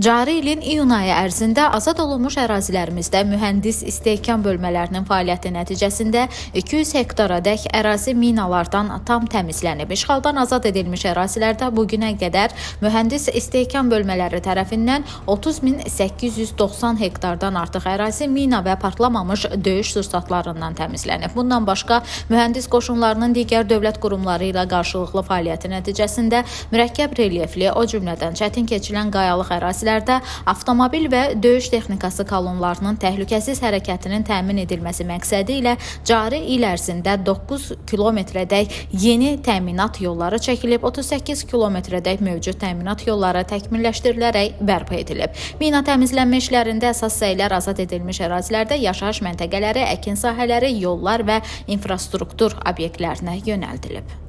Cari ilin iyun ayı ərzində azad olunmuş ərazilərimizdə mühəndis istehkam bölmələrinin fəaliyyəti nəticəsində 200 hektaradək ərazi minalardan tam təmizlənib. İşğaldan azad edilmiş ərazilərdə bu günə qədər mühəndis istehkam bölmələri tərəfindən 30890 hektardan artıq ərazi mina və partlamamış döyüş sursatlarından təmizlənib. Bundan başqa mühəndis qoşunlarının digər dövlət qurumları ilə qarşılıqlı fəaliyyəti nəticəsində mürəkkəb relyefli, o cümlədən çətin keçilən qayalıq ərazilərdə avtomobil və döyüş texnikası kolonlarının təhlükəsiz hərəkətinin təmin edilməsi məqsədi ilə cari il ərzində 9 kilometrədək yeni təminat yolları çəkilib, 38 kilometrədək mövcud təminat yolları təkmilləşdirilərək bərpa edilib. Mina təmizlənmə işlərində əsas səylər azad edilmiş ərazilərdə yaşayış məntəqələri, əkin sahələri, yollar və infrastruktur obyektlərinə yönəldilib.